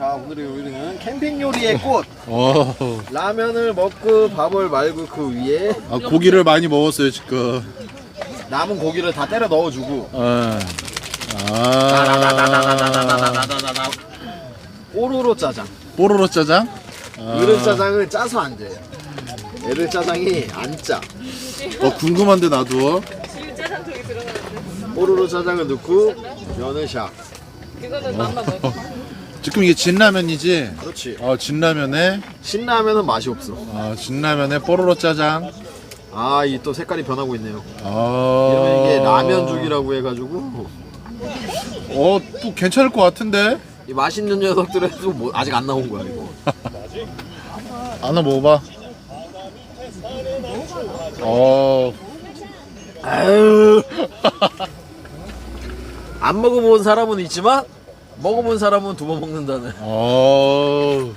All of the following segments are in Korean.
자 오늘의 요리는 캠핑 요리의 꽃. 어, 라면을 먹고 밥을 말고 그 위에 아, 고기를 많이 먹었어요 지금. 남은 고기를 다 때려 넣어주고. 어. 아, 뽀로로 짜장. 뽀로로 짜장. 아, 으른 짜장을 짜서 안 돼요. 애들 짜장이 안짜. 어 궁금한데 나도. 뽀로로 짜장을 넣고 면을 샥 이거는 맘마 먹어 지금 이게 진라면이지. 그렇지 어 진라면에 신라면은 맛이 없어 어, 진라면에 뽀로로 짜장. 아 이 또 색깔이 변하고 있네요 어. 이러면 이게 라면죽이라고 해가지고 어 또 괜찮을 것 같은데. 이 맛있는 녀석들에도 뭐 아직 안 나온 거야 이거 하나 먹어봐. 어. 아유 안 먹어본 사람은 있지만 먹어본 사람은 두 번 먹는다는 어.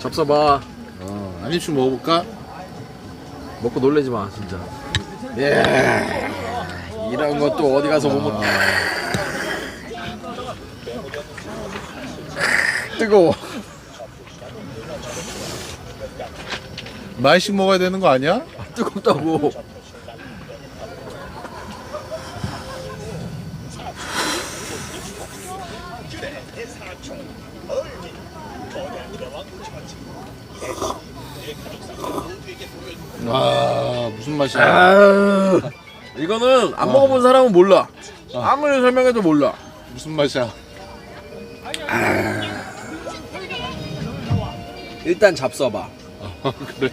접숴봐 어, 한 입씩 먹어볼까? 먹고 놀래지 마 진짜 예 이런 것도 어디 가서 못 먹. 뜨거워 많이씩 먹어야 되는 거 아니야? 뜨겁다고 아 무슨 맛이야? 아 이거는 안 먹어본 사람은 몰라. 아무리 설명해도 몰라. 무슨 맛이야? 일단 잡숴봐. 그래.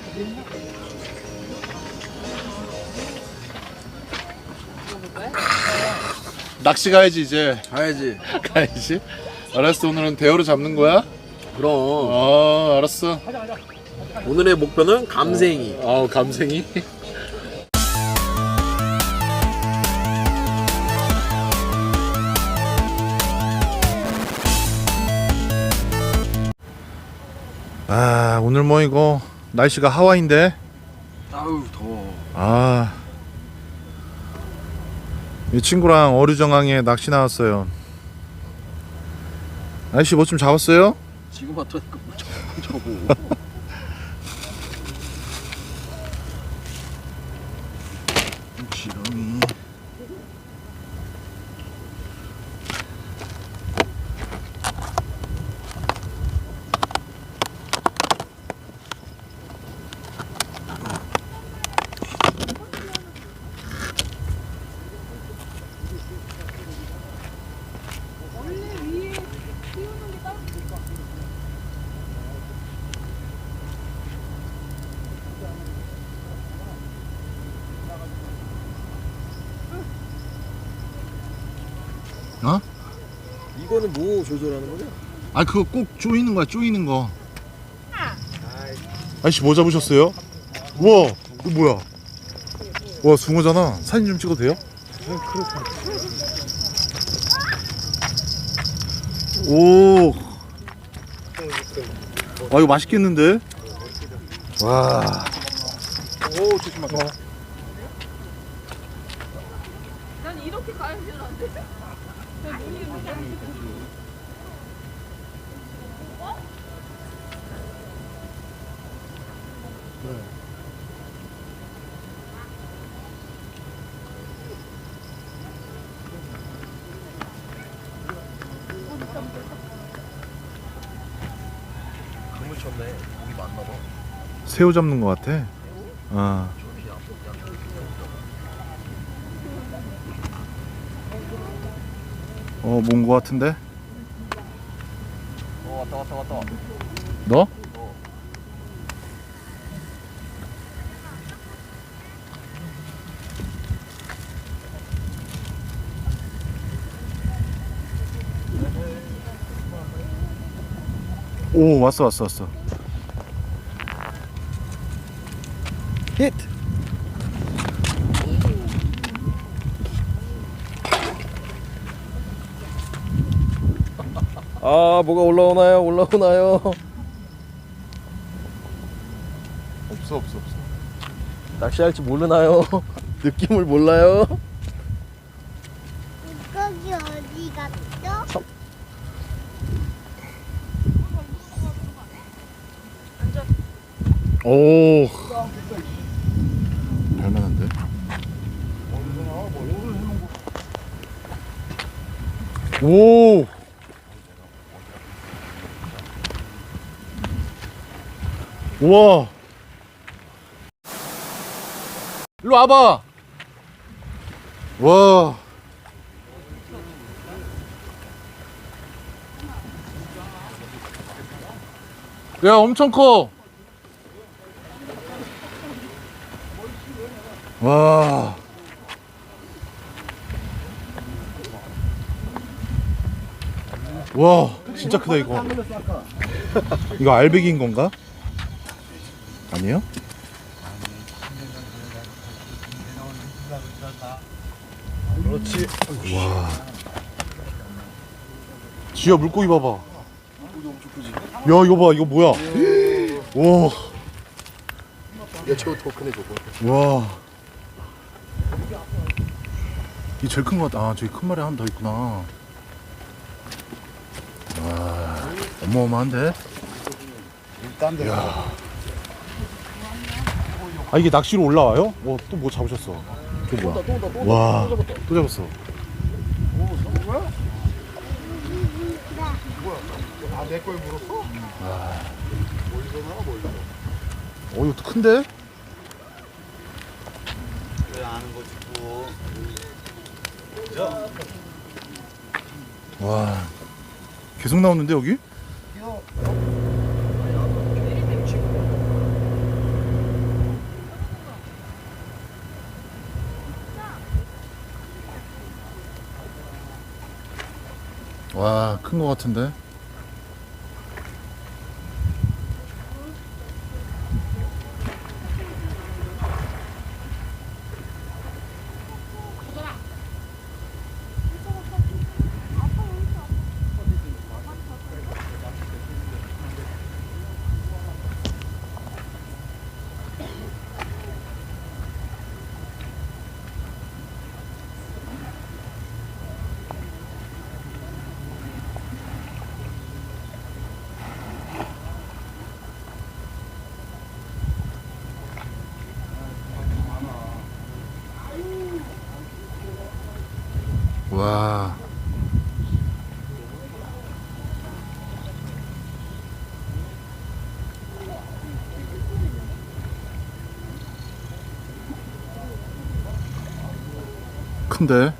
낚시 가야지 이제. 가야지. 가야지. 알았어 오늘은 대어로 잡는 거야? 그럼 어 알았어. 오늘의 목표는 감생이 어 감생이. 아 오늘 뭐 이거 날씨가 하와이인데 아우 더워 아. 이 친구랑 어류정항에 낚시 나왔어요. 아저씨 뭐 좀 잡았어요? 지금 왔다니까 뭐 저거 저거 지렁이. 어? 이 거는 뭐 조절하는 거냐? 아 그거 꼭 조이는 거야 조이는 거. 아저씨 뭐 잡으셨어요? 우와 이거 뭐야? 와 숭어잖아. 사진 좀 찍어도 돼요? 오. 아 이거 맛있겠는데? 와. 오 조심하세요. 난 이렇게 가야지 안 돼? 새우 잡는 것 같아. 아. 어, 뭔것 같은데? 어 왔다 왔다 왔다 너? 오, 왔어, 왔어, 왔어. 히트 아 뭐가 올라오나요? 올라오나요? 없어 없어 없어. 낚시할지 모르나요? 느낌을 몰라요? 물고기 어디 갔죠? 참. 오. 별만한데? 오. 우와. 일로 와봐. 와. 야, 엄청 커. 와. 와, 진짜 크다 이거. 이거 알배기인 건가? 아니에요? 그렇지. 와. 지야 물고기 봐봐. 야 이거 봐 이거 뭐야? 와. 야 저거 더 크네 저거. 와. 이 제일 큰 것 같다. 아, 저기 큰 말이 하나 더 있구나. 와, 어마어마한데? 야. 아, 이게 낚시로 올라와요? 어, 또뭐 잡으셨어? 저 뭐야? 와, 또 잡았어. 아내 걸 물었어? 어, 이거 또 큰데? 왜 아는 거지 뭐. 와, 계속 나오는데, 여기? 와, 큰거 같은데? 와. 큰데?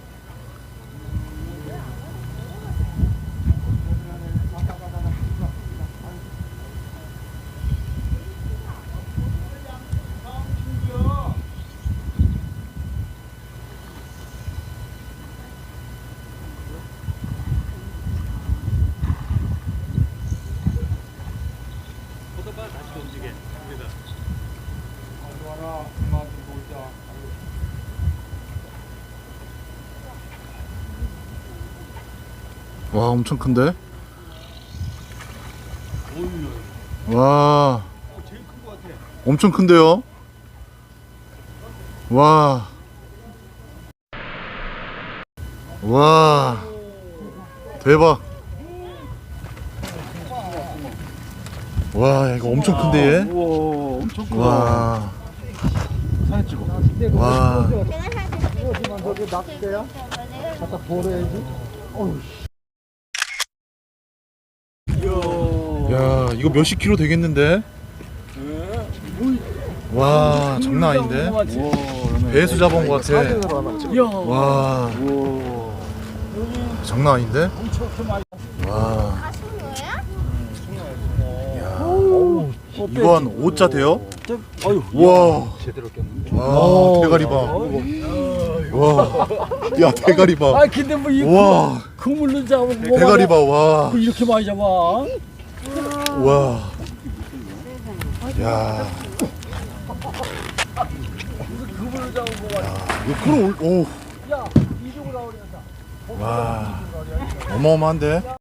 와, 엄청 큰데? 와. 엄청 큰데요? 와. 와. 대박. 와, 이거 엄청 큰데 얘? 우와 엄청 크다. 와. 사진 찍어. 와. 갖다 버려야지. 야, 이거 몇십 킬로 되겠는데? 와, 장난 아닌데? 배수 잡은 것 같아. 와, 장난 아닌데? 와. 야, 이거 한 5자 돼요? 와, 제대로 꼈는데. 와, 대가리 봐. 와, 야, 대가리 봐. 아 근데 뭐이 와, 그물로 잡은 뭐 대가리 봐, 와. 이렇게 많이 잡아 와. 야. 이거 끌어 올, 오. 와. 어마어마한데?